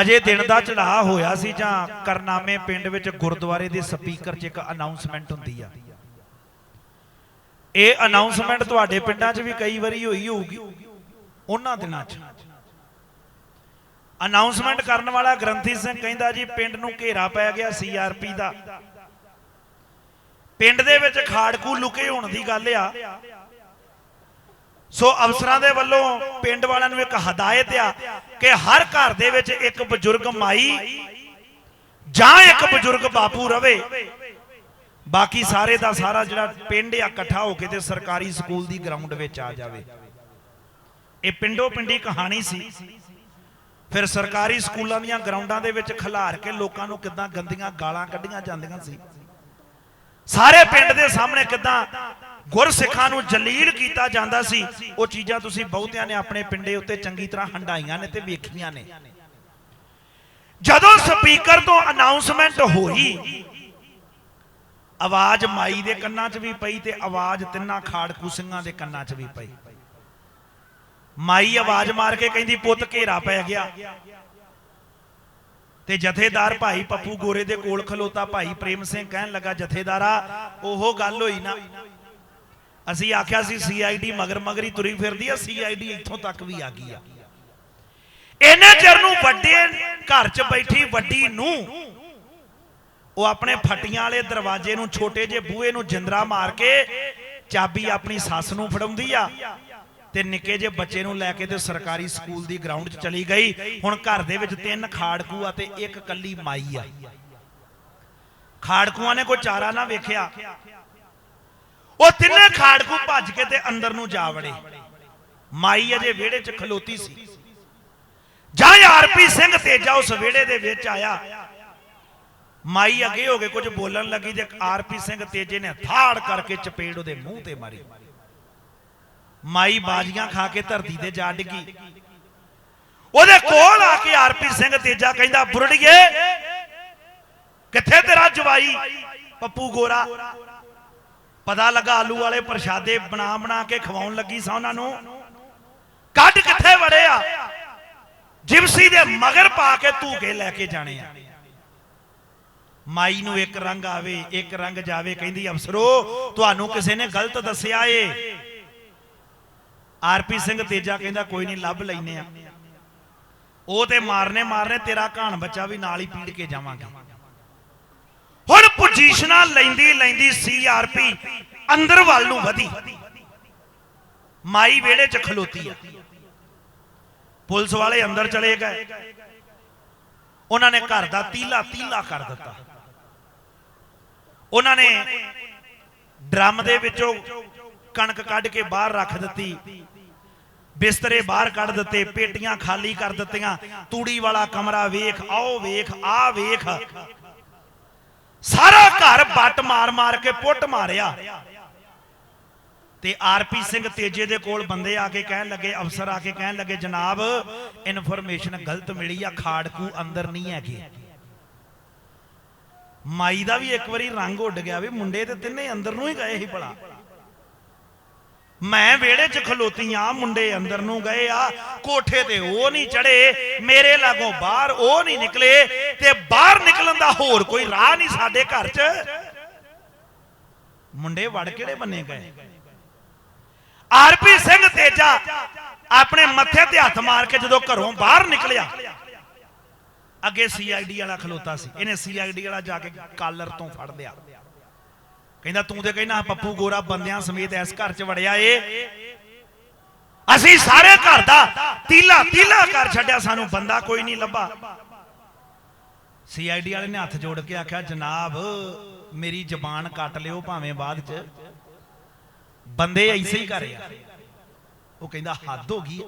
ਅਜੇ ਦਿਨ ਦਾ ਚੜਾਅ ਹੋਇਆ ਸੀ ਜਾਂ ਕਰਨਾਮੇ ਪਿੰਡ ਵਿੱਚ ਗੁਰਦੁਆਰੇ ਦੇ ਸਪੀਕਰ 'ਚ ਇੱਕ ਅਨਾਉਂਸਮੈਂਟ ਹੁੰਦੀ ਆ। ਇਹ ਅਨਾਉਂਸਮੈਂਟ ਤੁਹਾਡੇ ਪਿੰਡਾਂ 'ਚ ਵੀ ਕਈ ਵਾਰੀ ਹੋਈ ਹੋਊਗੀ, ਉਹਨਾਂ ਦਿਨਾਂ 'ਚ। ਅਨਾਉਂਸਮੈਂਟ ਕਰਨ ਵਾਲਾ ਗ੍ਰੰਥੀ ਸਿੰਘ ਕਹਿੰਦਾ ਜੀ, ਪਿੰਡ ਨੂੰ ਘੇਰਾ ਪੈ ਗਿਆ ਸੀਆਰਪੀ ਦਾ। ਪਿੰਡ ਦੇ ਵਿੱਚ ਖਾੜਕੂ ਲੁਕੇ ਹੋਣ ਦੀ ਗੱਲ ਆ। ਸੋ ਅਫਸਰਾਂ ਦੇ ਵੱਲੋਂ ਪਿੰਡ ਵਾਲਿਆਂ ਨੂੰ ਇੱਕ ਹਦਾਇਤ ਆ ਕਿ ਹਰ ਘਰ ਦੇ ਵਿੱਚ ਇੱਕ ਬਜ਼ੁਰਗ ਮਾਈ ਜਾਂ ਇੱਕ ਬਜ਼ੁਰਗ ਬਾਪੂ ਰਵੇ। ਬਾਕੀ ਸਾਰੇ ਦਾ ਸਾਰਾ ਜਿਹੜਾ ਪਿੰਡ ਆ, ਇਕੱਠਾ ਹੋ ਕੇ ਤੇ ਸਰਕਾਰੀ ਸਕੂਲ ਦੀ ਗਰਾਊਂਡ ਵਿੱਚ ਆ ਜਾਵੇ। ਇਹ ਪਿੰਡੋ ਪਿੰਡੀ ਕਹਾਣੀ ਸੀ। ਫਿਰ ਸਰਕਾਰੀ ਸਕੂਲਾਂ ਦੀਆਂ ਗਰਾਊਂਡਾਂ ਦੇ ਵਿੱਚ ਖਿਲਾਰ ਕੇ ਲੋਕਾਂ ਨੂੰ ਕਿੱਦਾਂ ਗੰਦੀਆਂ ਗਾਲਾਂ ਕੱਢੀਆਂ ਜਾਂਦੀਆਂ ਸੀ। ਸਾਰੇ ਪਿੰਡ ਦੇ ਸਾਹਮਣੇ ਕਿੱਦਾਂ ਗੁਰਸਿੱਖਾਂ ਨੂੰ ਜਲੀਲ ਕੀਤਾ ਜਾਂਦਾ ਸੀ, ਉਹ ਚੀਜ਼ਾਂ ਤੁਸੀਂ ਬਹੁਤਿਆਂ ਨੇ ਆਪਣੇ ਪਿੰਡੇ ਉੱਤੇ ਚੰਗੀ ਤਰ੍ਹਾਂ ਹੰਡਾਈਆਂ ਨੇ ਤੇ ਵੇਖੀਆਂ ਨੇ। ਜਦੋਂ ਸਪੀਕਰ ਤੋਂ ਅਨਾਉਂਸਮੈਂਟ ਹੋਈ, ਆਵਾਜ਼ ਮਾਈ ਦੇ ਕੰਨਾਂ 'ਚ ਵੀ ਪਈ ਤੇ ਆਵਾਜ਼ ਤਿੰਨਾਂ ਖਾੜਕੂ ਸਿੰਘਾਂ ਦੇ ਕੰਨਾਂ 'ਚ ਵੀ ਪਈ। ਮਾਈ ਆਵਾਜ਼ ਮਾਰ ਕੇ ਕਹਿੰਦੀ, ਪੁੱਤ, ਘੇਰਾ ਪੈ ਗਿਆ। ਤੇ ਜਥੇਦਾਰ ਭਾਈ ਪੱਪੂ ਗੋਰੇ ਦੇ ਕੋਲ ਖਲੋਤਾ ਭਾਈ ਪ੍ਰੇਮ ਸਿੰਘ ਕਹਿਣ ਲੱਗਾ, ਜਥੇਦਾਰਾ, ਉਹ ਗੱਲ ਹੋਈ ਨਾ। ਅਸੀਂ ਆਖਿਆ ਸੀ, ਸੀਆਈਡੀ ਮਗਰ ਮਗਰੀ ਤੁਰੀ ਫਿਰਦੀ ਆ, ਸੀਆਈਡੀ ਇੱਥੋਂ ਤੱਕ ਵੀ ਆ ਗਈ ਆ। ਇਹਨੇ ਚਿਰ ਨੂੰ ਵੱਡੇ ਘਰ 'ਚ ਬੈਠੀ ਵੱਡੀ ਨੂੰ ਉਹ ਆਪਣੇ ਫਟੀਆਂ ਵਾਲੇ ਦਰਵਾਜ਼ੇ ਨੂੰ ਛੋਟੇ ਜਿਹੇ ਬੂਹੇ ਨੂੰ ਜਿੰਦਰਾ ਮਾਰ ਕੇ ਚਾਬੀ ਆਪਣੀ ਸੱਸ ਨੂੰ ਫੜਾਉਂਦੀ ਆ। ਤੇ ਨਿੱਕੇ ਜਿਹੇ ਬੱਚੇ ਨੂੰ ਲੈ ਕੇ ਤੇ ਸਰਕਾਰੀ ਸਕੂਲ ਦੀ ਗਰਾਊਂਡ 'ਚ ਚਲੀ ਗਈ। ਹੁਣ ਘਰ ਦੇ ਵਿੱਚ ਤਿੰਨ ਖਾੜਕੂ ਆ ਤੇ ਇੱਕ ਕੱਲੀ ਮਾਈ ਆ। ਖਾੜਕੂਆਂ ਨੇ ਕੋਈ ਚਾਰਾ ਨਾ ਵੇਖਿਆ। ਉਹ ਤਿੰਨੇ ਖਾੜਕੂ ਭੱਜ ਕੇ ਤੇ ਅੰਦਰ ਨੂੰ ਜਾ ਵੜੇ। ਮਾਈ ਅਜੇ ਵਿਹੜੇ 'ਚ ਖਲੋਤੀ ਸੀ। ਜਾਂ ਆਰਪੀ ਸਿੰਘ, ਤੇਜਾ ਉਸ ਵਿਹੜੇ ਦੇ ਵਿੱਚ ਆਇਆ। ਮਾਈ ਅੱਗੇ ਹੋ ਕੇ ਕੁਝ ਬੋਲਣ ਲੱਗੀ ਤੇ ਆਰਪੀ ਸਿੰਘ ਤੇਜੇ ਨੇ ਥਾੜ ਕਰਕੇ ਚਪੇੜ ਉਹਦੇ ਮੂੰਹ ਤੇ ਮਾਰੀ। ਮਾਈ ਬਾਜੀਆਂ ਖਾ ਕੇ ਧਰਤੀ ਤੇ ਜਾ ਡਿੱਗੀ। ਉਹਦੇ ਕੋਲ ਆ ਕੇ ਆਰਪੀ ਸਿੰਘ ਤੇਜਾ ਕਹਿੰਦਾ, ਬੁਰੜੀਏ, ਕਿੱਥੇ ਤੇਰਾ ਜਵਾਈ? ਪੱਪੂ ਗੋਰਾ। ਪਤਾ ਲੱਗਾ ਆਲੂ ਵਾਲੇ ਪ੍ਰਸ਼ਾਦੇ ਬਣਾ ਬਣਾ ਕੇ ਖਵਾਉਣ ਲੱਗੀ ਸਾਂ ਉਹਨਾਂ ਨੂੰ। ਕੱਢ ਕਿੱਥੇ ਵੜਿਆ ਜਿਪਸੀ ਦੇ ਮਗਰ ਪਾ ਕੇ ਧੂਕੇ ਲੈ ਕੇ ਜਾਣੇ ਆ। ਮਾਈ ਨੂੰ ਇੱਕ ਰੰਗ ਆਵੇ, ਇੱਕ ਰੰਗ ਜਾਵੇ, ਕਹਿੰਦੀ, ਅਫਸਰੋ, ਤੁਹਾਨੂੰ ਕਿਸੇ ਨੇ ਗਲਤ ਦੱਸਿਆ ਏ। ਆਰਪੀ ਸਿੰਘ ਤੇਜਾ ਕਹਿੰਦਾ ਕੋਈ ਨਹੀਂ, ਲੱਭ ਲੈਨੇ ਆ। ਉਹ ਤੇ ਮਾਰਨੇ ਮਾਰਨੇ, ਤੇਰਾ ਘਾਣ ਬੱਚਾ ਵੀ ਨਾਲ ਹੀ ਪੀੜ ਕੇ ਜਾਵਾਂਗੇ। ਹੁਣ ਪੋਜੀਸ਼ਨਾਂ ਲੈਂਦੀ ਲੈਂਦੀ ਸੀਆਰਪੀ ਅੰਦਰ ਵੱਲ ਨੂੰ ਵਧੀ। ਮਾਈ ਵਿਹੜੇ 'ਚ ਖਲੋਤੀ ਆ। ਪੁਲਿਸ ਵਾਲੇ ਅੰਦਰ ਚਲੇ ਗਏ। ਉਹਨਾਂ ਨੇ ਘਰ ਦਾ ਤੀਲਾ ਤੀਲਾ ਕਰ ਦਿੱਤਾ। ਉਹਨਾਂ ਨੇ ਡਰਮ ਦੇ ਵਿੱਚੋਂ ਕਣਕ ਕੱਢ ਕੇ ਬਾਹਰ ਰੱਖ ਦਿੱਤੀ। ਬਿਸਤਰੇ ਬਾਹਰ ਕੱਢ ਦਿੱਤੇ, ਪੇਟੀਆਂ ਖਾਲੀ ਕਰ ਦਿੱਤੀਆਂ, ਤੂੜੀ ਵਾਲਾ ਕਮਰਾ ਵੇਖ, ਆਓ ਵੇਖ, ਆ ਵੇਖ। ਸਾਰਾ ਘਰ ਬੱਟ ਮਾਰ ਮਾਰ ਕੇ ਪੁੱਟ ਮਾਰਿਆ। ਤੇ ਆਰਪੀ ਸਿੰਘ ਤੇਜੇ ਦੇ ਕੋਲ ਬੰਦੇ ਆ ਕੇ ਕਹਿਣ ਲੱਗੇ, ਅਫਸਰ ਆ ਕੇ ਕਹਿਣ ਲੱਗੇ, ਜਨਾਬ, ਇਨਫੋਰਮੇਸ਼ਨ ਗਲਤ ਮਿਲੀ ਆ, ਖਾੜਕੂ ਅੰਦਰ ਨਹੀਂ ਹੈਗੇ। ਮਾਈ ਦਾ ਵੀ ਇੱਕ ਵਾਰੀ ਰੰਗ ਉੱਡ ਗਿਆ ਵੀ ਮੁੰਡੇ ਤੇ ਤਿੰਨੇ ਅੰਦਰ ਨੂੰ ਹੀ ਗਏ ਸੀ ਭਲਾ। ਮੈਂ ਵਿਹੜੇ 'ਚ ਖਲੋਤੀ ਆ ਮੁੰਡੇ ਅੰਦਰ ਨੂੰ ਗਏ ਆ। ਕੋਠੇ ਤੇ ਉਹ ਨਹੀਂ ਚੜੇ ਮੇਰੇ ਲਾਗੋਂ ਬਾਹਰ ਉਹ ਨਹੀਂ ਨਿਕਲੇ ਤੇ ਬਾਹਰ ਨਿਕਲਣ ਦਾ ਹੋਰ ਕੋਈ ਰਾਹ ਨਹੀਂ ਸਾਡੇ ਘਰ 'ਚ। ਮੁੰਡੇ ਵੜ ਕਿਹੜੇ ਬੰਨੇ ਗਏ? ਆਰਪੀ ਸਿੰਘ ਤੇਜਾ ਆਪਣੇ ਮੱਥੇ ਤੇ ਹੱਥ ਮਾਰ ਕੇ ਜਦੋਂ ਘਰੋਂ ਬਾਹਰ ਨਿਕਲਿਆ, ਅੱਗੇ ਸੀਆਈਡੀ ਵਾਲਾ ਖਲੋਤਾ ਸੀ। ਇਹਨੇ ਸੀਆਈਡੀ ਵਾਲਾ ਜਾ ਕੇ ਕਾਲਰ ਤੋਂ ਫੜ ਲਿਆ। ਕਹਿੰਦਾ, ਤੂੰ ਤੇ ਕਹਿੰਦਾ ਪੱਪੂ ਗੋਰਾ ਬੰਦਿਆਂ ਸਮੇਤ ਇਸ ਘਰ 'ਚ ਵੜਿਆ ਏ। ਅਸੀਂ ਸਾਰੇ ਘਰ ਦਾ ਤੀਲਾ ਤੀਲਾ ਕਰ ਛੱਡਿਆ, ਸਾਨੂੰ ਬੰਦਾ ਕੋਈ ਨਹੀਂ ਲੱਭਾ। ਸੀਆਈਡੀ ਵਾਲੇ ਨੇ ਹੱਥ ਜੋੜ ਕੇ ਆਖਿਆ, ਜਨਾਬ, ਮੇਰੀ ਜ਼ਬਾਨ ਕੱਟ ਲਿਓ ਭਾਵੇਂ ਬਾਅਦ 'ਚ। ਬੰਦੇ ਐਸੇ ਹੀ ਕਰੇ ਆ। ਉਹ ਕਹਿੰਦਾ, ਹੱਦ ਹੋ ਗਈ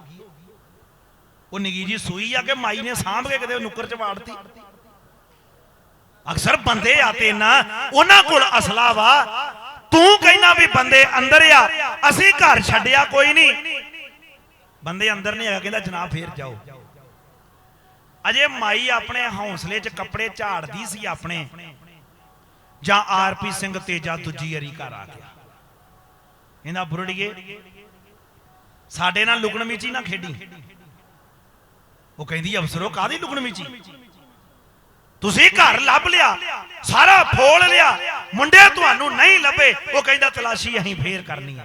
ਉਹ ਨਗੀ ਜੀ ਸੂਈ ਆ ਕੇ ਮਾਈ ਨੇ ਸਾਂਭ ਕੇ ਕਿਤੇ ਨੁੱਕਰ 'ਚ ਵਾੜਤੀ। ਅਕਸਰ ਬੰਦੇ ਆ ਤੇ ਨਾ, ਉਹਨਾਂ ਕੋਲ ਅਸਲਾ ਵਾ। ਤੂੰ ਕਹਿਣਾ ਵੀ ਬੰਦੇ ਅੰਦਰ ਆ, ਅਸੀਂ ਘਰ ਛੱਡਿਆ ਕੋਈ ਨਹੀਂ। ਬੰਦੇ ਅੰਦਰ ਨਹੀਂ ਆਇਆ ਕਹਿੰਦਾ ਜਨਾਬ ਫੇਰ ਜਾਓ। ਅਜੇ ਮਾਈ ਆਪਣੇ ਹੌਸਲੇ 'ਚ ਕੱਪੜੇ ਝਾੜਦੀ ਸੀ ਆਪਣੇ। ਜਾਂ ਆਰਪੀ ਸਿੰਘ ਤੇਜਾ ਦੂਜੀ ਵਾਰੀ ਘਰ ਆ ਗਿਆ। ਕਹਿੰਦਾ, ਬੁਰੜੀਏ, ਸਾਡੇ ਨਾਲ ਲੁਕਣ ਮਿਚੀ ਨਾ ਖੇਡੀ। ਉਹ ਕਹਿੰਦੀ, ਅਫਸਰੋ ਕਾਦੀ ਲੁਕਣ ਮੀਚੀ? ਤੁਸੀਂ ਘਰ ਲੱਭ ਲਿਆ, ਸਾਰਾ ਫੋਲ ਲਿਆ ਮੁੰਡੇ ਤੁਹਾਨੂੰ ਨਹੀਂ ਲੱਭੇ, ਉਹ ਕਹਿੰਦਾ ਤਲਾਸ਼ੀ ਅਸੀਂ ਫੇਰ ਕਰਨੀ ਆ।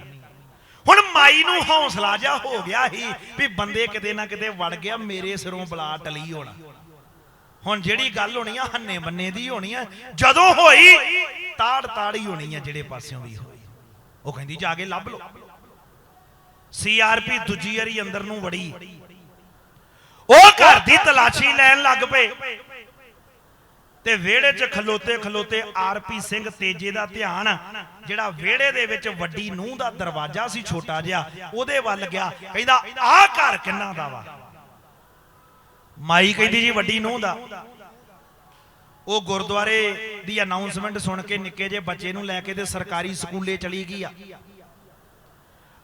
ਹੁਣ ਮਾਈ ਨੂੰ ਹੌਸਲਾ ਜਾ ਹੋ ਗਿਆ ਸੀ ਵੀ ਬੰਦੇ ਕਿਤੇ ਨਾ ਕਿਤੇ ਵੜ ਗਿਆ, ਮੇਰੇ ਸਿਰੋਂ ਬਲਾ ਟਲੀ ਹੋਣਾ। ਹੁਣ ਜਿਹੜੀ ਗੱਲ ਹੋਣੀ ਆ, ਹੰਨੇ ਬੰਨੇ ਦੀ ਹੋਣੀ ਆ, ਜਦੋਂ ਹੋਈ ਤਾੜ ਤਾੜ ਹੀ ਹੋਣੀ ਆ ਜਿਹੜੇ ਪਾਸਿਓਂ ਵੀ ਹੋਈ। ਉਹ ਕਹਿੰਦੀ, ਜਾ ਕੇ ਲੱਭ ਲਓ। ਸੀਆਰਪੀ ਦੂਜੀ ਵਾਰੀ ਅੰਦਰ ਨੂੰ ਵੜੀ। ਉਹ ਘਰ ਦੀ ਤਲਾਸ਼ੀ ਲੈਣ ਲੱਗ ਪਏ। ਤੇ ਵਿਹੜੇ 'ਚ ਖਲੋਤੇ ਖਲੋਤੇ ਆਰਪੀ ਸਿੰਘ ਤੇਜੇ ਦਾ ਧਿਆਨ, ਜਿਹੜਾ ਵਿਹੜੇ ਦੇ ਵਿੱਚ ਵੱਡੀ ਨੂੰਹ ਦਾ ਦਰਵਾਜ਼ਾ ਸੀ ਛੋਟਾ ਜਿਹਾ, ਉਹਦੇ ਵੱਲ ਗਿਆ, ਕਹਿੰਦਾ, ਆਹ ਘਰ ਕਿੰਨਾ ਦਾ ਵਾ? ਮਾਈ ਕਹਿੰਦੀ ਜੀ, ਵੱਡੀ ਨੂੰਹ ਦਾ। ਉਹ ਗੁਰਦੁਆਰੇ ਦੀ ਅਨਾਉਂਸਮੈਂਟ ਸੁਣ ਕੇ ਨਿੱਕੇ ਜੇ ਬੱਚੇ ਨੂੰ ਲੈ ਕੇ ਤੇ ਸਰਕਾਰੀ ਸਕੂਲੇ ਚਲੀ ਗਈ ਆ।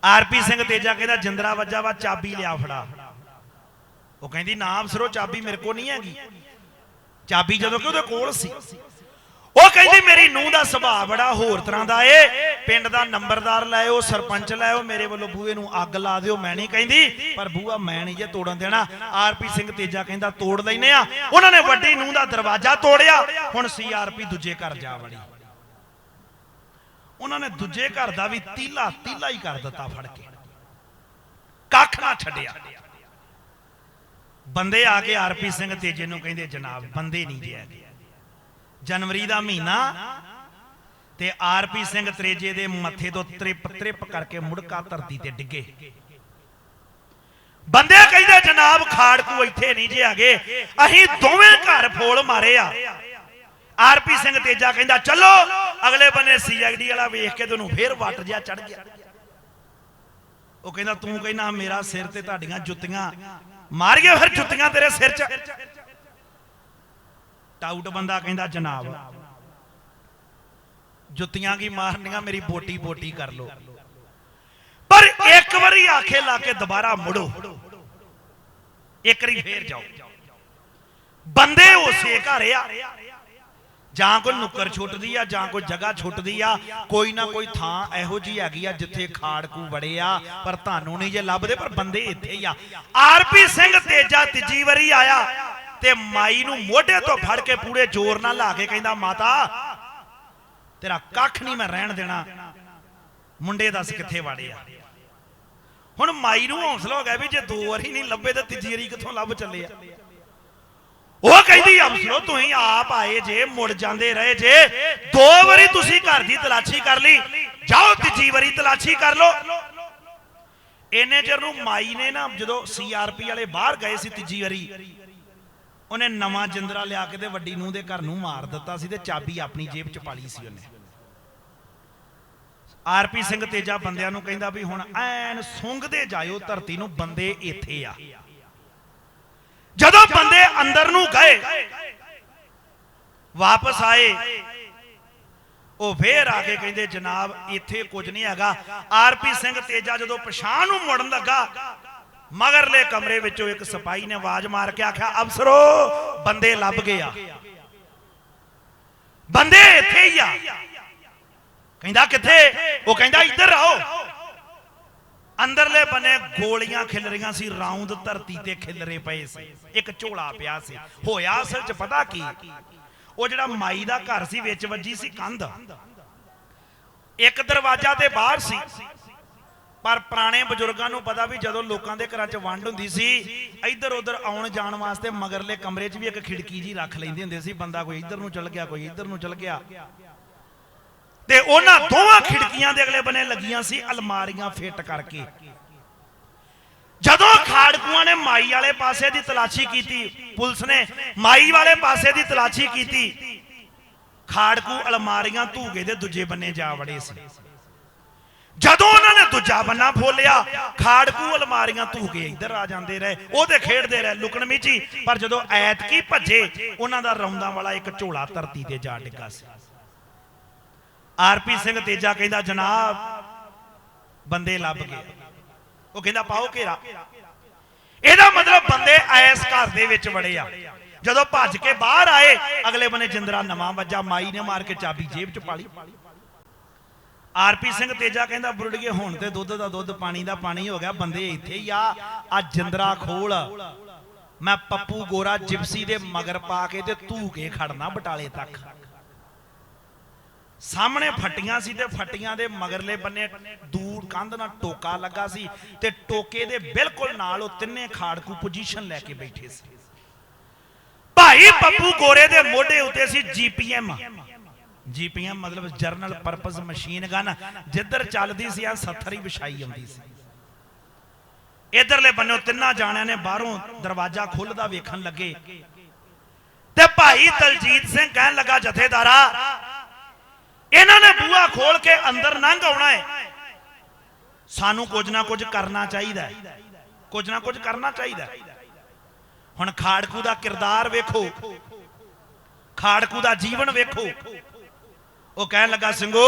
ਆਰਪੀ ਸਿੰਘ ਤੇਜਾ ਕਹਿੰਦਾ, ਜਿੰਦਰਾ ਵੱਜਾ ਵਾ, ਚਾਬੀ ਲਿਆ ਫੜਾ। ਉਹ ਕਹਿੰਦੀ, ਨਾ ਅਫਸਰੋ, ਚਾਬੀ ਮੇਰੇ ਕੋਲ ਨਹੀਂ ਹੈਗੀ। ਚਾਬੀ ਜਦੋਂ ਕਿ ਉਹਦੇ ਕੋਲ ਸੀ। ਉਹ ਕਹਿੰਦੀ, ਮੇਰੀ ਨੂੰਹ ਦਾ ਸੁਭਾਅ ਬੜਾ ਹੋਰ ਤਰ੍ਹਾਂ ਦਾ ਏ। ਪਿੰਡ ਦਾ ਨੰਬਰਦਾਰ ਲਾਇਓ ਸਰਪੰਚ ਲਾਇਓ ਮੇਰੇ ਵੱਲੋਂ ਬੂਏ ਨੂੰ ਅੱਗ ਲਾ ਦਿਓ। ਮੈਂ ਨਹੀਂ ਕਹਿੰਦੀ, ਪਰ ਬੂਆ ਮੈਂ ਨਹੀਂ ਜੇ ਤੋੜਨ ਦੇਣਾ। ਆਰਪੀ ਸਿੰਘ ਤੇਜਾ ਕਹਿੰਦਾ, ਤੋੜ ਲੈਨੇ ਆ। ਉਹਨਾਂ ਨੇ ਵੱਡੀ ਨੂੰਹ ਦਾ ਦਰਵਾਜ਼ਾ ਤੋੜਿਆ। ਹੁਣ ਸੀਆਰਪੀ ਦੂਜੇ ਘਰ ਜਾ ਵੜੀ। ਉਹਨਾਂ ਨੇ ਦੂਜੇ ਘਰ ਦਾ ਵੀ ਤੀਲਾ ਤੀਲਾ ਹੀ ਕਰ ਦਿੱਤਾ ਫੜ ਕੇ। ਕੱਖ ਨਾ ਛੱਡਿਆ। ਬੰਦੇ ਆ ਕੇ ਆਰਪੀ ਸਿੰਘ ਤੇਜੇ ਨੂੰ ਕਹਿੰਦੇ, ਜਨਾਬ, ਬੰਦੇ ਨਹੀਂ ਜੇ ਹੈਗੇ। ਜਨਵਰੀ ਦਾ ਮਹੀਨਾ ਤੇ ਆਰਪੀ ਸਿੰਘ ਤ੍ਰੇਜੇ ਦੇ ਮੱਥੇ ਤੋਂ ਤ੍ਰਿਪ ਤ੍ਰਿਪ ਕਰਕੇ ਮੁੜਕਾ ਧਰਤੀ ਤੇ ਡਿੱਗੇ। ਬੰਦੇ ਕਹਿੰਦੇ, ਜਨਾਬ, ਖਾੜਕੂ ਇੱਥੇ ਨਹੀਂ ਜੇ ਹੈਗੇ। ਅਸੀਂ ਦੋਵੇਂ ਘਰ ਫੋਲ ਮਾਰੇ ਆ। ਆਰਪੀ ਸਿੰਘ ਤੇਜਾ ਕਹਿੰਦਾ, ਚਲੋ, ਅਗਲੇ ਬੰਨੇ ਸੀਆਈਡੀ ਵਾਲਾ ਵੇਖ ਕੇ ਤੈਨੂੰ ਫੇਰ ਵੱਟ ਜਿਆ ਚੜ ਗਿਆ। ਉਹ ਕਹਿੰਦਾ, ਤੂੰ ਕਹਿੰਦਾ, ਮੇਰਾ ਸਿਰ ਤੇ ਤੁਹਾਡੀਆਂ ਜੁੱਤੀਆਂ ਮਾਰ ਗਏ ਫਿਰ ਜੁੱਤੀਆਂ ਤੇਰੇ ਸਿਰ 'ਚ। ਟਾਊਟ ਬੰਦਾ ਕਹਿੰਦਾ, ਜਨਾਬ, ਜੁੱਤੀਆਂ ਕੀ ਮਾਰਨੀਆਂ, ਮੇਰੀ ਬੋਟੀ ਬੋਟੀ ਕਰ ਲੋ ਪਰ ਇੱਕ ਵਾਰੀ ਆਖੇ ਲਾ ਕੇ ਦੁਬਾਰਾ ਮੁੜੋ। ਇੱਕ ਵਾਰੀ ਫੇਰ ਜਾਓ। ਬੰਦੇ ਉਸੇ ਘਰ ਆ। ਜਾਂ ਕੋਈ ਨੁੱਕਰ ਛੁੱਟਦੀ ਆ, ਜਾਂ ਕੋਈ ਜਗ੍ਹਾ ਛੁੱਟਦੀ ਆ, ਕੋਈ ਨਾ ਕੋਈ ਥਾਂ ਇਹੋ ਜੀ ਹੈਗੀ ਆ ਜਿੱਥੇ ਖਾੜਕੂ ਵੜੇ ਆ, ਪਰ ਤੁਹਾਨੂੰ ਨਹੀਂ ਜੇ ਲੱਭਦੇ, ਪਰ ਬੰਦੇ ਇੱਥੇ ਹੀ ਆ। ਆਰਪੀ ਸਿੰਘ ਤੇਜਾ ਤੀਜੀ ਵਾਰੀ ਆਇਆ ਤੇ ਮਾਈ ਨੂੰ ਮੋਢੇ ਤੋਂ ਫੜ ਕੇ ਪੂਰੇ ਜ਼ੋਰ ਨਾਲ ਲਾ ਕੇ ਕਹਿੰਦਾ, ਮਾਤਾ, ਤੇਰਾ ਕੱਖ ਨਹੀਂ ਮੈਂ ਰਹਿਣ ਦੇਣਾ। ਮੁੰਡੇ ਦੱਸ ਕਿੱਥੇ ਵਾੜੇ ਆ? ਹੁਣ ਮਾਈ ਨੂੰ ਹੌਸਲਾ ਹੋ ਗਿਆ ਵੀ ਜੇ ਦੋ ਵਾਰੀ ਨਹੀਂ ਲੱਭੇ, ਤਾਂ ਤੀਜੀ ਵਾਰੀ ਕਿੱਥੋਂ ਲੱਭ ਚੱਲੇ ਆ? ਉਹ ਕਹਿੰਦੀ ਅਫਸਰੋ ਤੁਸੀਂ ਆਪ ਆਏ ਜੇ, ਮੁੜ ਜਾਂਦੇ ਰਹੇ ਜੇ। ਦੋ ਵਾਰੀ ਤੁਸੀਂ ਘਰ ਦੀ ਤਲਾਸ਼ੀ ਕਰ ਲਈ। ਜਾਓ, ਤੀਜੀ ਵਾਰੀ ਤਲਾਸ਼ੀ ਕਰ ਲਓ। ਇੰਨੇ ਚਿਰ ਨੂੰ ਮਾਈ ਨੇ ਨਾ ਜਦੋਂ ਸੀਆਰਪੀ ਵਾਲੇ ਬਾਹਰ ਗਏ ਸੀ ਤੀਜੀ ਵਾਰੀ, ਉਹਨੇ ਨਵਾਂ ਜਿੰਦਰਾ ਲਿਆ ਕੇ ਤੇ ਵੱਡੀ ਨੂੰ ਦੇ ਘਰ ਨੂੰ ਮਾਰ ਦਿੱਤਾ ਸੀ ਤੇ ਚਾਬੀ ਆਪਣੀ ਜੇਬ 'ਚ ਪਾ ਲਈ ਸੀ ਉਹਨੇ। ਆਰਪੀ ਸਿੰਘ ਤੇਜਾ ਬੰਦਿਆਂ ਨੂੰ ਕਹਿੰਦਾ ਵੀ ਹੁਣ ਐਨ ਸੁੰਘਦੇ ਜਾਇਓ, ਧਰਤੀ ਨੂੰ ਬੰਦੇ ਇੱਥੇ ਆ। ਜਦੋਂ ਬੰਦੇ ਅੰਦਰ ਨੂੰ ਗਏ, ਵਾਪਸ ਆਏ, ਉਹ ਫੇਰ ਆ ਕੇ ਕਹਿੰਦੇ, ਜਨਾਬ, ਇੱਥੇ ਕੁਝ ਨਹੀਂ ਹੈਗਾ। ਆਰਪੀ ਸਿੰਘ ਤੇਜਾ ਜਦੋਂ ਪਛਾਣ ਨੂੰ ਮੁੜਨ ਲੱਗਾ, ਮਗਰਲੇ ਕਮਰੇ ਵਿੱਚੋਂ ਇੱਕ ਸਿਪਾਹੀ ਨੇ ਆਵਾਜ਼ ਮਾਰ ਕੇ ਆਖਿਆ, ਅਫਸਰੋ, ਬੰਦੇ ਲੱਭ ਗਏ ਆ। ਬੰਦੇ ਇੱਥੇ ਹੀ ਆ। ਕਹਿੰਦਾ, ਕਿੱਥੇ? ਉਹ ਕਹਿੰਦਾ, ਇੱਧਰ ਆਓ ਅੰਦਰਲੇ ਬੰਨੇ ਗੋਲੀਆਂ ਖਿਲ ਰਹੀਆਂ ਸੀ ਰਾਉਂਡ ਧਰਤੀ ਤੇ ਖਿਲਰੇ ਪਏ ਸੀ। ਇੱਕ ਝੋਲਾ ਪਿਆ ਸੀ। ਹੋਇਆ ਅਸਲ 'ਚ ਪਤਾ ਕੀ? ਉਹ ਜਿਹੜਾ ਮਾਈ ਦਾ ਘਰ ਸੀ, ਵਿੱਚ ਵੱਜੀ ਸੀ ਕੰਧ। ਇੱਕ ਦਰਵਾਜ਼ਾ ਤੇ ਬਾਹਰ ਸੀ। ਪਰ ਪੁਰਾਣੇ ਬਜ਼ੁਰਗਾਂ ਨੂੰ ਪਤਾ ਵੀ ਜਦੋਂ ਲੋਕਾਂ ਦੇ ਘਰਾਂ 'ਚ ਵੰਡ ਹੁੰਦੀ ਸੀ ਇੱਧਰ ਉੱਧਰ ਆਉਣ ਜਾਣ ਵਾਸਤੇ ਮਗਰਲੇ ਕਮਰੇ 'ਚ ਵੀ ਇੱਕ ਖਿੜਕੀ ਜੀ ਰੱਖ ਲੈਂਦੇ ਹੁੰਦੇ ਸੀ। ਬੰਦਾ ਕੋਈ ਇੱਧਰ ਨੂੰ ਚੱਲ ਗਿਆ, ਕੋਈ ਇੱਧਰ ਨੂੰ ਚੱਲ ਗਿਆ। ਤੇ ਉਹਨਾਂ ਦੋਵਾਂ ਖਿੜਕੀਆਂ ਦੇ ਅਗਲੇ ਬੰਨੇ ਲੱਗੀਆਂ ਸੀ ਅਲਮਾਰੀਆਂ ਫਿੱਟ ਕਰਕੇ। ਜਦੋਂ ਖਾੜਕੂਆਂ ਨੇ ਮਾਈ ਵਾਲੇ ਪਾਸੇ ਦੀ ਤਲਾਸ਼ੀ ਕੀਤੀ, ਪੁਲਿਸ ਨੇ ਮਾਈ ਵਾਲੇ ਪਾਸੇ ਦੀ ਤਲਾਸ਼ੀ ਕੀਤੀ, ਖਾੜਕੂ ਅਲਮਾਰੀਆਂ ਧੂਗੇ ਦੇ ਦੂਜੇ ਬੰਨੇ ਜਾ ਵੜੇ ਸੀ। ਜਦੋਂ ਉਹਨਾਂ ਨੇ ਦੂਜਾ ਬੰਨਾ ਫੋਲਿਆ ਖਾੜਕੂ ਅਲਮਾਰੀਆਂ ਧੂਗੇ ਇੱਧਰ ਆ ਜਾਂਦੇ ਰਹੇ ਉਹਦੇ ਖੇਡਦੇ ਰਹੇ ਲੁਕਣ ਮਿਚੀ, ਪਰ ਜਦੋਂ ਐਤਕੀ ਭੱਜੇ, ਉਹਨਾਂ ਦਾ ਰੌਂਦਾਂ ਵਾਲਾ ਇੱਕ ਝੋਲਾ ਧਰਤੀ ਤੇ ਜਾ ਡਿੱਗਾ ਸੀ। ਆਰਪੀ ਸਿੰਘ ਤੇਜਾ ਕਹਿੰਦਾ, ਜਨਾਬ, ਬੰਦੇ ਲੱਭ ਗਏ। ਉਹ ਕਹਿੰਦਾ, ਪਾਓ ਘੇਰਾ। ਇਹਦਾ ਮਤਲਬ ਬੰਦੇ ਐਸ ਘਰ ਦੇ ਵਿੱਚ ਵੜੇ ਆ। ਜਦੋਂ ਭੱਜ ਕੇ ਬਾਹਰ ਆਏ, ਅਗਲੇ ਬੰਨੇ ਜਿੰਦਰਾ ਨਵਾਂ ਵੱਜਾ, ਮਾਈ ਨੇ ਮਾਰ ਕੇ ਚਾਬੀ ਜੇਬ 'ਚ ਪਾ ਲਈ ਆਰਪੀ ਸਿੰਘ ਤੇਜਾ ਕਹਿੰਦਾ, ਬੁਰੜੀਏ, ਹੁਣ ਤੇ ਦੁੱਧ ਦਾ ਦੁੱਧ, ਪਾਣੀ ਦਾ ਪਾਣੀ ਹੋ ਗਿਆ, ਬੰਦੇ ਇੱਥੇ ਹੀ ਆ। ਆ ਜਿੰਦਰਾ ਖੋਲ। ਮੈਂ ਪੱਪੂ ਗੋਰਾ ਜਿਪਸੀ ਦੇ ਮਗਰ ਪਾ ਕੇ ਤੇ ਧੂ ਕੇ ਖੜਨਾ ਬਟਾਲੇ ਤੱਕ। ਸਾਹਮਣੇ ਫੱਟੀਆਂ ਸੀ ਤੇ ਫੱਟੀਆਂ ਦੇ ਮਗਰਲੇ ਬੰਨੇ ਦੂਰ ਕੰਧ ਨਾਲ ਟੋਕਾ ਲੱਗਾ ਸੀ ਤੇ ਟੋਕੇ ਦੇ ਬਿਲਕੁਲ ਨਾਲ ਉਹ ਤਿੰਨੇ ਖਾੜਕੂ ਪੋਜੀਸ਼ਨ ਲੈ ਕੇ ਬੈਠੇ ਸੀ। ਭਾਈ ਪੱਪੂ ਗੋਰੇ ਦੇ ਮੋਢੇ ਉੱਤੇ ਸੀ ਜੀਪੀਐਮ ਜੀਪੀਐਮ ਮਤਲਬ ਜਰਨਲ ਪਰਪਸ ਮਸ਼ੀਨ ਗਨ। ਜਿੱਧਰ ਚੱਲਦੀ ਸੀ ਆ 70 ਹੀ ਵਿਛਾਈ ਆਉਂਦੀ ਸੀ। ਇਧਰਲੇ ਬੰਨੋਂ ਤਿੰਨਾਂ ਜਾਣਿਆਂ ਨੇ ਬਾਹਰੋਂ ਦਰਵਾਜ਼ਾ ਖੁੱਲਦਾ ਵੇਖਣ ਲੱਗੇ। ਤੇ ਭਾਈ ਦਲਜੀਤ ਸਿੰਘ ਕਹਿਣ ਲੱਗਾ, ਜਥੇਦਾਰਾ ਇਹਨਾਂ ਨੇ ਬੂਹਾ ਖੋਲ ਕੇ ਅੰਦਰ ਲੰਘ ਆਉਣਾ ਹੈ। ਸਾਨੂੰ ਕੁਝ ਨਾ ਕੁਝ ਕਰਨਾ ਚਾਹੀਦਾ ਹੈ। ਕੁਝ ਨਾ ਕੁਝ ਕਰਨਾ ਚਾਹੀਦਾ ਹੈ। ਹੁਣ ਖਾੜਕੂ ਦਾ ਕਿਰਦਾਰ ਵੇਖੋ। ਖਾੜਕੂ ਦਾ ਜੀਵਨ ਵੇਖੋ। ਉਹ ਕਹਿਣ ਲੱਗਾ ਸਿੰਘੋ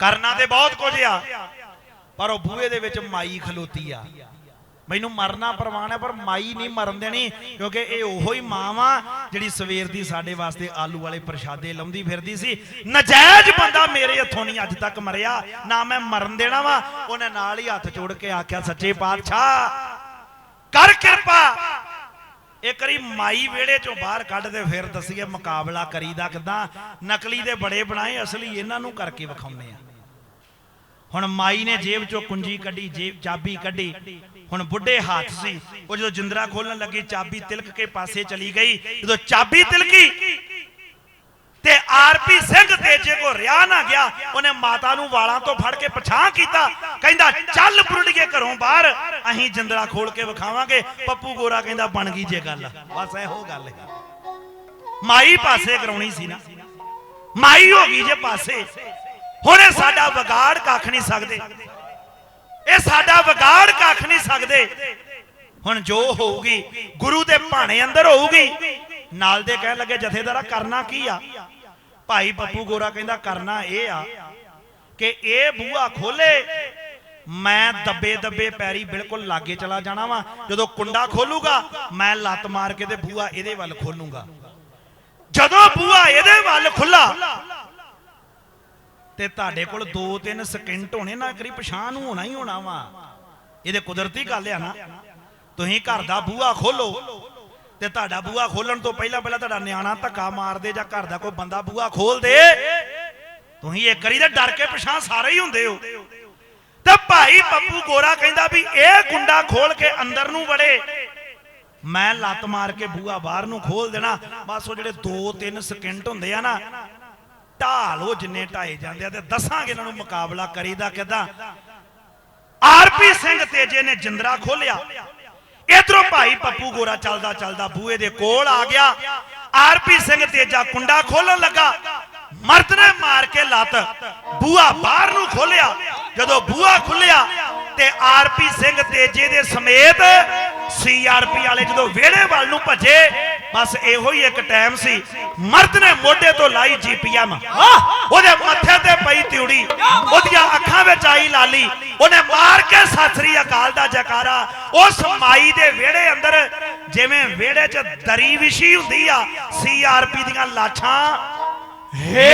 ਕਰਨਾ ਤੇ ਬਹੁਤ ਕੁਝ ਆ, ਪਰ ਉਹ ਬੂਹੇ ਦੇ ਵਿੱਚ ਮਾਈ ਖਲੋਤੀ ਆ। ਮੈਨੂੰ ਮਰਨਾ ਪ੍ਰਵਾਨ ਹੈ, ਪਰ ਮਾਈ ਨਹੀਂ ਮਰਨ ਦੇਣੀ, ਕਿਉਂਕਿ ਇਹ ਉਹੋ ਹੀ ਮਾਂ ਵਾ ਜਿਹੜੀ ਸਵੇਰ ਦੀ ਸਾਡੇ ਵਾਸਤੇ ਆਲੂ ਵਾਲੇ ਪ੍ਰਸ਼ਾਦੇ ਲਾਉਂਦੀ ਫਿਰਦੀ ਸੀ। ਨਜਾਇਜ਼ ਬੰਦਾ ਮੇਰੇ ਹੱਥੋਂ ਨਹੀਂ ਅੱਜ ਤੱਕ ਮਰਿਆ, ਨਾ ਮੈਂ ਮਰਨ ਦੇਣਾ ਵਾ। ਉਹਨੇ ਨਾਲ ਹੀ ਹੱਥ ਜੋੜ ਕੇ ਆਖਿਆ, ਸੱਚੇ ਪਾਤਸ਼ਾਹ, ਕਰ ਕਿਰਪਾ। ਇੱਕ ਵਾਰੀ ਮਾਈ ਵਿਹੜੇ ਚੋਂ ਬਾਹਰ ਕੱਢ ਦੇ ਫਿਰ ਦਸੀਏ, ਮੁਕਾਬਲਾ ਕਰੀਦਾ ਕਿਦਾਂ? ਨਕਲੀ ਦੇ ਬੜੇ ਬਣਾਏ, ਅਸਲੀ ਇਹਨਾਂ ਨੂੰ ਕਰਕੇ ਵਿਖਾਉਂਦੇ ਆ। ਹੁਣ ਮਾਈ ਨੇ ਜੇਬ ਚੋਂ ਕੁੰਜੀ ਕੱਢੀ, ਜੇਬ ਚਾਬੀ ਕੱਢੀ। ਹੁਣ ਬੁੱਢੇ ਹੱਥ ਸੀ। ਉਹ ਜਦੋਂ ਜਿੰਦਰਾ ਖੋਲਣ ਲੱਗੀ, ਚਾਬੀ ਤਿਲਕ ਕੇ ਪਾਸੇ ਚਲੀ ਗਈ। ਜਦੋਂ ਚਾਬੀ ਤਿਲਕੀ ਤੇ ਆਰਪੀ ਸਿੰਘ ਤੇਜੇ ਕੋ ਰਿਆ ਨਾ ਗਿਆ, ਉਹਨੇ ਮਾਤਾ ਨੂੰ ਵਾਲਾਂ ਤੋਂ ਫੜ ਕੇ ਪਛਾਣ ਕੀਤਾ। ਕਹਿੰਦਾ, ਚੱਲ ਬੁਰੜੀਏ ਘਰੋਂ ਬਾਹਰ, ਅਸੀਂ ਜਿੰਦਰਾ ਖੋਲ ਕੇ ਵਿਖਾਵਾਂਗੇ। ਪੱਪੂ ਗੋਰਾ ਕਹਿੰਦਾ, ਬਣ ਗਈ ਜੇ ਗੱਲ। ਬਸ ਇਹੋ ਗੱਲ ਹੈ। ਮਾਈ ਪਾਸੇ ਕਰਾਉਣੀ ਸੀ ਨਾ। ਮਾਈ ਹੋ ਗਈ ਜੇ ਪਾਸੇ। ਹੁਣ ਸਾਡਾ ਵਿਗਾੜ ਕੱਖ ਨਹੀਂ ਸਕਦੇ। ਇਹ ਸਾਡਾ ਵਿਗਾੜ ਕੱਖ ਨਹੀਂ ਸਕਦੇ। ਹੁਣ ਜੋ ਹੋਊਗੀ, ਗੁਰੂ ਦੇ ਭਾਣੇ ਅੰਦਰ ਹੋਊਗੀ, ਨਾਲ ਦੇ ਕਹਿਣ ਲੱਗੇ ਜਥੇਦਾਰਾ ਕਰਨਾ ਕੀ ਆ? ਭਾਈ ਪੱਪੂ ਗੋਰਾ ਕਹਿੰਦਾ, ਕਰਨਾ ਇਹ ਆ ਕਿ ਇਹ ਬੂਹਾ ਖੋਲੇ, ਮੈਂ ਦੱਬੇ ਦੱਬੇ ਪੈਰੀ ਬਿਲਕੁਲ ਲਾਗੇ ਚਲਾ ਜਾਣਾ ਵਾ। ਜਦੋਂ ਕੁੰਡਾ ਖੋਲੂਗਾ, ਮੈਂ ਲੱਤ ਮਾਰ ਕੇ ਤੇ ਬੂਹਾ ਇਹਦੇ ਵੱਲ ਖੋਲੂਗਾ। ਜਦੋਂ ਬੂਹਾ ਇਹਦੇ ਵੱਲ ਖੁੱਲਾ ਤੇ ਤੁਹਾਡੇ ਕੋਲ 2-3 ਸਕਿੰਟ ਹੋਣੇ ਨਾ ਕਰੀ ਪਛਾਣ ਹੋਣਾ ਹੀ ਹੋਣਾ ਵਾ। ਇਹਦੇ ਕੁਦਰਤੀ ਗੱਲ ਆ ਨਾ। ਤੁਸੀਂ ਘਰ ਦਾ ਬੂਹਾ ਖੋਲੋ ਤੇ ਤੁਹਾਡਾ ਬੂਹਾ ਖੋਲਣ ਤੋਂ ਪਹਿਲਾਂ ਪਹਿਲਾਂ ਤੁਹਾਡਾ ਨਿਆਣਾ ਧੱਕਾ ਮਾਰਦੇ ਜਾਂ ਘਰ ਦਾ ਕੋਈ ਬੰਦਾ ਬੂਹਾ ਖੋਲ ਦੇ, ਤੁਸੀਂ ਇਹ ਕਰੀ ਤਾਂ ਡਰ ਕੇ ਪਛਾਣ ਸਾਰੇ ਹੀ ਹੁੰਦੇ ਹੋ। ਤੇ ਭਾਈ ਪੱਪੂ ਗੋਰਾ ਕਹਿੰਦਾ ਵੀ ਇਹ ਗੁੰਡਾ ਖੋਲ ਕੇ ਅੰਦਰ ਨੂੰ ਵੜੇ। ਮੈਂ ਲੱਤ ਮਾਰ ਕੇ ਬੂਹਾ ਬਾਹਰ ਨੂੰ ਖੋਲ ਦੇਣਾ। ਬਸ ਉਹ ਜਿਹੜੇ 2-3 ਸਕਿੰਟ ਹੁੰਦੇ ਆ ਨਾ ਢਾਲ ਉਹ ਜਿੰਨੇ ਢਾਏ ਜਾਂਦੇ ਆ ਤੇ ਦੱਸਾਂਗੇ ਇਹਨਾਂ ਨੂੰ ਮੁਕਾਬਲਾ ਕਰੀਦਾ ਕਿਦਾਂ? ਆਰਪੀ ਸਿੰਘ ਤੇਜੇ ਨੇ ਜਿੰਦਰਾ ਖੋਲਿਆ ਇਧਰੋਂ ਭਾਈ ਪੱਪੂ ਗੋਰਾ ਚੱਲਦਾ ਚੱਲਦਾ ਬੂਹੇ ਦੇ ਕੋਲ ਆ ਗਿਆ। ਆਰਪੀ ਸਿੰਘ ਤੇਜਾ ਕੁੰਡਾ ਖੋਲਣ ਲੱਗਾ। ਮਰਦ ਨੇ ਮਾਰ ਕੇ ਲੱਤ। ਬੂਆ ਬਾਹਰ ਨੂੰ ਖੋਲਿਆ ਜਦੋਂ ਬੂਹਾ ਖੁੱਲਿਆ ਤੇ ਆਰਪੀ ਸਿੰਘ ਤੇਜੇ ਦੇ ਸਮੇਤ ਸੀਆਰਪੀ ਵਾਲੇ ਜਦੋਂ ਵਿਹੜੇ ਵੱਲ ਨੂੰ ਭੱਜੇ ਬਸ ਇਹੋ ਹੀ ਇੱਕ ਟਾਈਮ ਸੀ। ਮਰਦ ਨੇ ਮੋਢੇ ਤੋਂ ਲਾਈ ਜੀਪੀਐਮ। ਉਹਦੇ ਮੱਥੇ ਤੇ ਪਈ ਤਿਉੜੀ। ਉਹਦੀਆਂ ਅੱਖਾਂ ਵਿੱਚ ਆਈ ਲਾਲੀ। ਉਹਨੇ ਮਾਰ ਕੇ ਸਤਿ ਅਕਾਲ ਦਾ ਜੈਕਾਰਾ। ਉਸ ਮਾਈ ਦੇ ਵਿਹੜੇ ਅੰਦਰ, ਜਿਵੇਂ ਵਿਹੜੇ 'ਚ ਦਰੀ ਵਿਛੀ ਹੁੰਦੀ ਆ ਸੀਆਰਪੀ ਦੀਆਂ ਲਾਛਾਂ ਹੇ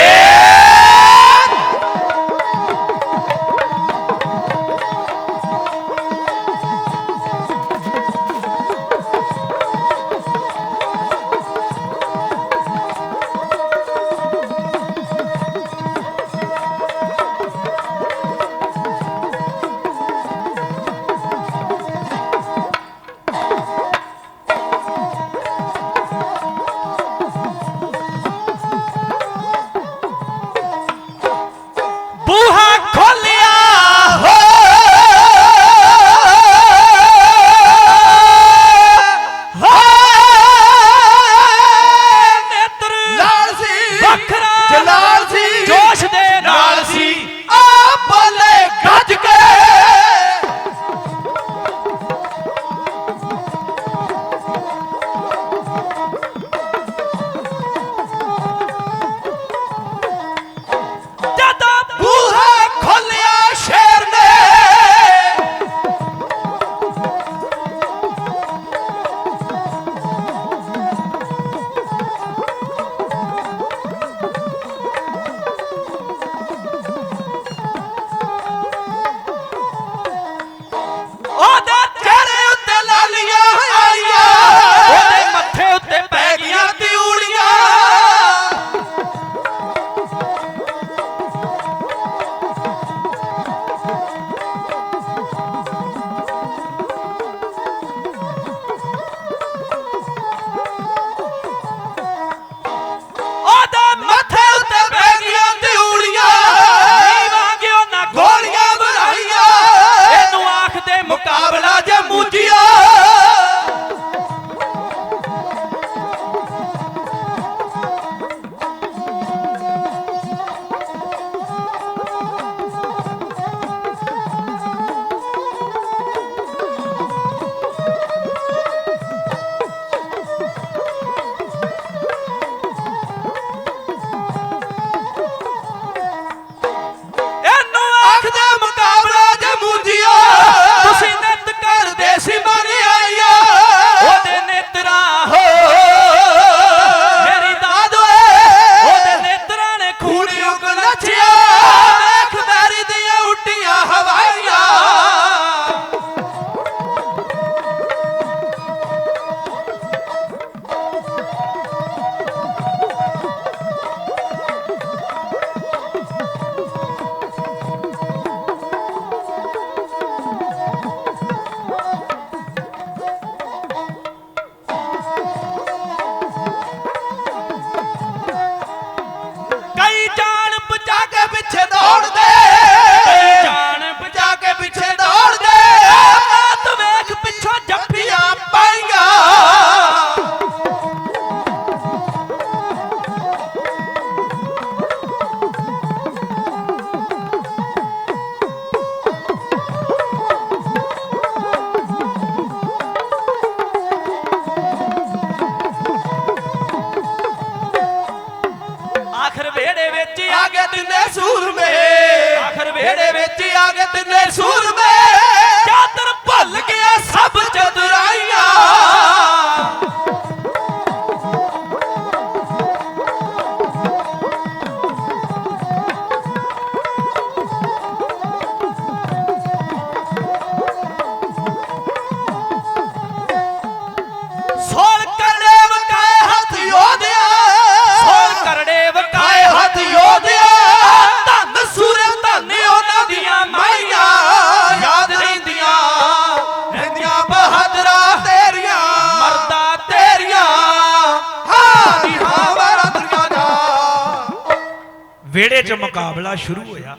'ਚ ਸ਼ੁਰੂ ਹੋਇਆ।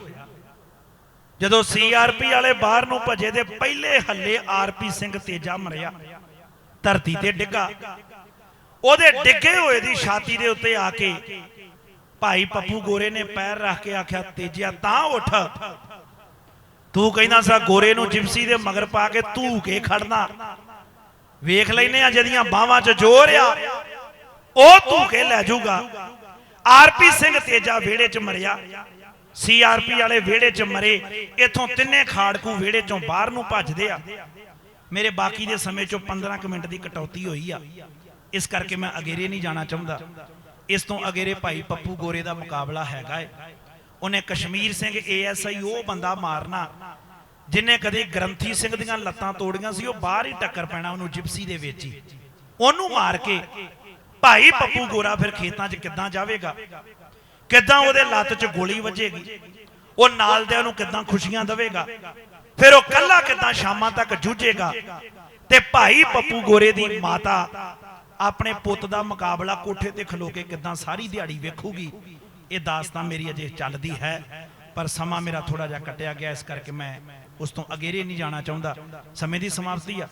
ਜਦੋਂ ਸੀਆਰਪੀ ਵਾਲੇ ਬਾਹਰ ਨੂੰ ਭਜੇ ਦੇ ਪਹਿਲੇ ਹੱਲੇ ਆਰਪੀ ਸਿੰਘ ਤੇਜਾ ਮਰਿਆ। ਧਰਤੀ ਤੇ ਡਿੱਗਾ। ਉਹਦੇ ਡਿੱਗੇ ਹੋਏ ਦੀ ਛਾਤੀ ਦੇ ਉੱਤੇ ਆ ਕੇ ਭਾਈ ਪੱਪੂ ਗੋਰੇ ਨੇ ਪੈਰ ਰੱਖ ਕੇ ਆਖਿਆ, ਤੇਜਿਆ, ਤਾਂ ਉੱਠ। ਤੂੰ ਕਹਿੰਦਾ ਸਾ, ਗੋਰੇ ਨੂੰ ਜਿਪਸੀ ਦੇ ਮਗਰ ਪਾ ਕੇ ਧੂ ਕੇ ਖੜਨਾ। ਵੇਖ ਲੈਨੇ ਆ ਜਿਹਦੀਆਂ ਬਾਹਾਂ 'ਚ ਜ਼ੋਰ ਆ। ਉਹ ਧੂ ਕੇ ਲੈ ਜਾਊਗਾ। ਆਰਪੀ ਸਿੰਘ ਤੇਜਾ ਵਿਹੜੇ 'ਚ ਮਰਿਆ। ਸੀਆਰਪੀ ਵਾਲੇ ਵਿਹੜੇ 'ਚ ਮਰੇ, ਇਥੋਂ ਤਿੰਨੇ ਖਾੜਕੂ ਵਿਹੜੇ 'ਚੋਂ ਬਾਹਰ ਨੂੰ ਭੱਜਦੇ ਆ। ਮੇਰੇ ਬਾਕੀ ਦੇ ਸਮੇਂ 'ਚੋਂ 15 ਕੁ ਮਿੰਟ ਦੀ ਕਟੌਤੀ ਹੋਈ ਆ। ਇਸ ਕਰਕੇ ਮੈਂ ਅਗੇਰੇ ਨਹੀਂ ਜਾਣਾ ਚਾਹੁੰਦਾ। ਇਸ ਤੋਂ ਅਗੇਰੇ ਭਾਈ ਪੱਪੂ ਗੋਰੇ ਦਾ ਮੁਕਾਬਲਾ ਹੈਗਾ ਏ। ਉਹਨੇ ਕਸ਼ਮੀਰ ਸਿੰਘ ਏਐਸਆਈ ਉਹ ਬੰਦਾ ਮਾਰਨਾ। ਜਿਨੇ ਕਦੇ ਗ੍ਰੰਥੀ ਸਿੰਘ ਦੀਆਂ ਲੱਤਾਂ ਤੋੜੀਆਂ ਸੀ, ਉਹ ਬਾਹਰ ਹੀ ਟੱਕਰ ਪੈਣਾ ਉਹਨੂੰ ਜਿਪਸੀ ਦੇ ਵਿੱਚ ਹੀ। ਉਹਨੂੰ ਮਾਰ ਕੇ ਭਾਈ ਪੱਪੂ ਗੋਰਾ ਫਿਰ ਖੇਤਾਂ 'ਚ ਕਿੱਦਾਂ ਜਾਵੇਗਾ? ਕਿੱਦਾਂ ਉਹਦੇ ਲੱਤ 'ਚ ਗੋਲੀ ਵੱਜੇਗੀ? ਉਹ ਨਾਲ ਦਿਆਂ ਨੂੰ ਕਿੱਦਾਂ ਖੁਸ਼ੀਆਂ ਦੇਵੇਗਾ? ਫਿਰ ਉਹ ਕੱਲਾ ਕਿੱਦਾਂ ਸ਼ਾਮਾਂ ਤੱਕ ਜੂਝੇਗਾ? ਤੇ ਭਾਈ ਪੱਪੂ ਗੋਰੇ ਦੀ ਮਾਤਾ ਆਪਣੇ ਪੁੱਤ ਦਾ ਮੁਕਾਬਲਾ ਕੋਠੇ ਤੇ ਖਲੋ ਕੇ ਕਿੱਦਾਂ ਸਾਰੀ ਦਿਹਾੜੀ ਵੇਖੂਗੀ? ਇਹ ਦਾਸਤਾਨ ਮੇਰੀ ਅਜੇ ਚੱਲਦੀ ਹੈ, ਪਰ ਸਮਾਂ ਮੇਰਾ ਥੋੜਾ ਜਿਹਾ ਕੱਟਿਆ ਗਿਆ, ਇਸ ਕਰਕੇ ਮੈਂ ਉਸ ਤੋਂ ਅਗੇਰੇ ਨਹੀਂ ਜਾਣਾ ਚਾਹੁੰਦਾ। ਸਮੇਂ ਦੀ ਸਮਾਪਤੀ ਆ।